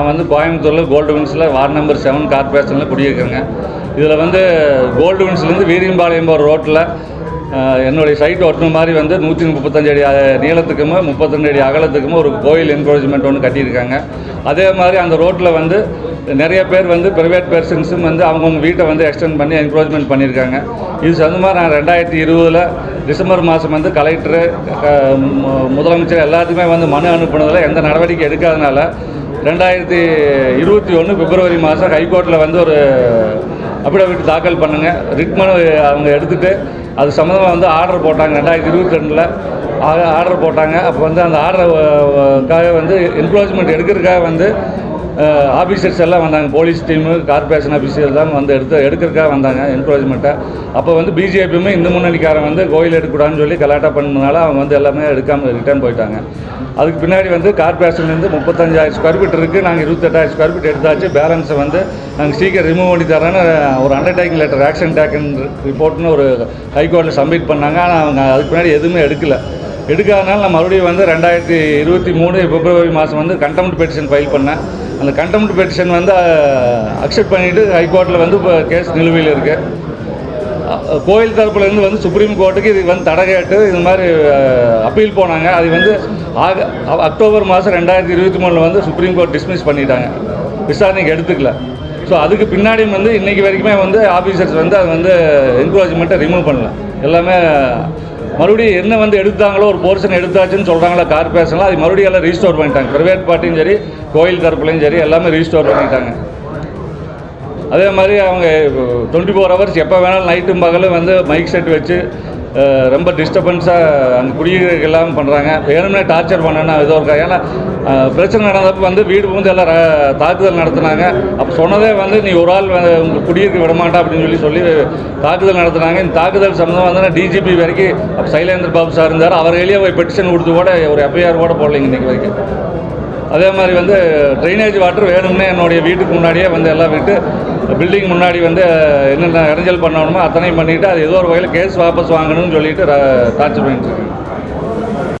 நான் வந்து கோயம்புத்தூரில் கோல்டு வின்ஸில் வார்டு நம்பர் செவன் கார்பரேஷனில் குடியிருக்கேங்க. இதில் வந்து கோல்டு வின்ஸ்லேருந்து வீரியம்பாளையம் போகிற ரோட்டில் என்னுடைய சைட் ஒட்டின மாதிரி வந்து நூற்றி முப்பத்தஞ்சு அடி நீளத்துக்கும் நீளத்துக்குமே முப்பத்தஞ்சு அடி அகலத்துக்கும் ஒரு கோயில் என்க்ரோச்மெண்ட் ஒன்று கட்டியிருக்காங்க. அதே மாதிரி அந்த ரோட்டில் வந்து நிறைய பேர் வந்து ப்ரைவேட் பர்சன்ஸும் வந்து அவங்கவுங்க வீட்டை வந்து எக்ஸ்டெண்ட் பண்ணி என்க்ரோச்மெண்ட் பண்ணியிருக்காங்க. இது சந்தமாக நான் ரெண்டாயிரத்தி இருபதில் டிசம்பர் மாதம் வந்து கலெக்டரு க- மு- முதலமைச்சர் எல்லாத்துக்குமே வந்து மனு அனுப்புனதில் எந்த நடவடிக்கை எடுக்காதனால ரெண்டாயிரத்தி இருபத்தி ஒன்று பிப்ரவரி மாதம் ஹைகோர்ட்டில் வந்து ஒரு அபிடவிட் தாக்கல் பண்ணுங்க. ரிட் மனு அவங்க எடுத்துகிட்டு அது சம்மந்தமாக வந்து ஆர்டர் போட்டாங்க. ரெண்டாயிரத்தி இருபத்தி ரெண்டில் ஆர்டர் போட்டாங்க. அப்போ வந்து அந்த ஆர்டருக்காக வந்து என்க்ளோஸ்மெண்ட் எடுக்கிறதுக்காக வந்து ஆஃபீஸர்ஸ் எல்லாம் வந்தாங்க. போலீஸ் டீமு கார்பரேஷன் ஆஃபீஸர் தான் வந்து எடுத்து எடுக்கிறக்காக வந்தாங்க என்கரேஜ்மெண்ட்டாக அப்போ வந்து பிஜேபியுமே இந்து முன்னணிக்காரன் வந்து கோயில் எடுக்கக்கூடாதுன்னு சொல்லி கலாட்டா பண்ணதுனால அவங்க வந்து எல்லாமே எடுக்காமல் ரிட்டர்ன் போயிட்டாங்க. அதுக்கு பின்னாடி வந்து கார்பரேஷன்லேருந்து முப்பத்தஞ்சாயிரம் ஸ்கொயர் ஃபீட் இருக்குது நாங்கள் இருபத்தெட்டாயிரம் ஸ்கொயர் ஃபீட் எடுத்தாச்சு. பேலன்ஸை வந்து நாங்கள் சீக்கிரம் ரிமூவ் பண்ணி தரேன்னு ஒரு அண்டர்டேக்கிங் லெட்டர் ஆக்ஷன் டேக்கன் ரிப்போர்ட்னு ஒரு ஹைகோர்ட்டில் சப்மிட் பண்ணாங்க. ஆனால் அவங்க அதுக்கு பின்னாடி எதுவுமே எடுக்கல. எடுக்காதனால நான் மறுபடியும் வந்து ரெண்டாயிரத்தி இருபத்தி மூணு பிப்ரவரி மாதம் வந்து கண்டெம்ட் பெட்டிஷன் ஃபைல் பண்ணேன். அந்த கண்டெம்ட் பெட்டிஷன் வந்து அக்செப்ட் பண்ணிவிட்டு ஹைகோர்ட்டில் வந்து இப்போ கேஸ் நிலுவையில் இருக்குது கோயில் தரப்புலேருந்து வந்து சுப்ரீம் கோர்ட்டுக்கு இது வந்து தடை கேட்டு இது மாதிரி அப்பீல் போனாங்க. அது வந்து ஆக அ- அக்டோபர் மாதம் ரெண்டாயிரத்தி இருபத்தி மூணில் வந்து சுப்ரீம் கோர்ட் டிஸ்மிஸ் பண்ணிட்டாங்க. விசாரணைக்கு எடுத்துக்கல. ஸோ அதுக்கு பின்னாடி வந்து இன்றைக்கி வரைக்குமே வந்து ஆஃபீஸர்ஸ் வந்து அது வந்து என்க்ரோச்மெண்ட்டை ரிமூவ் பண்ணல. எல்லாமே மறுபடியும் என்ன வந்து எடுத்தாங்களோ ஒரு போர்ஷன் எடுத்தாச்சுன்னு சொல்கிறாங்களா கார்பரேஷனில் அது மறுபடியும் எல்லாம் ரீஸ்டோர் பண்ணிட்டாங்க. ப்ரைவேட் பார்ட்டியும் சரி கோயில் தரப்புலையும் சரி எல்லாமே ரீஸ்டோர் பண்ணிட்டாங்க. அதே மாதிரி அவங்க டுவெண்ட்டி ஃபோர் ஹவர்ஸ் எப்போ வேணாலும் நைட்டும் பகலும் வந்து மைக் செட் வச்சு ரொம்ப டிஸ்டர்பன்ஸாக அந்த குடியிருக்க எல்லாம் பண்ணுறாங்க வேணும்னே டார்ச்சர் பண்ணணும் ஏதோ இருக்கா ஏன்னா பிரச்சனை நடந்தப்போ வந்து வீடு புகுந்து எல்லாம் ர- தாக்குதல் நடத்துனாங்க. அப்போ சொன்னதே வந்து நீ ஒரு ஆள் உங்களுக்கு குடியிருக்க விடமாட்டா அப்படின்னு சொல்லி சொல்லி தாக்குதல் நடத்துனாங்க. இந்த தாக்குதல் சம்மந்தமாக வந்து டிஜிபி வரைக்கும் அப்போ சைலேந்திர பாபு சார் இருந்தார். அவர் வெளியே போய் பெட்டிஷன் கொடுத்து கூட ஒரு எஃப்ஐஆர் கூட போடலைங்க இன்றைக்கி வரைக்கும். அதே மாதிரி வந்து ட்ரைனேஜ் வாட்டர் வேணும்னே என்னுடைய வீட்டுக்கு முன்னாடியே வந்து எல்லாம் விட்டு பில்டிங் முன்னாடி வந்து என்னென்ன இடைஞ்சல் பண்ணணுமோ அத்தனையும் பண்ணிவிட்டு அது ஏதோ ஒரு வகையில் கேஸ் வாபஸ் வாங்கணும்னு சொல்லிட்டு டார்ச்சர் பண்ணிட்டு இருக்காங்க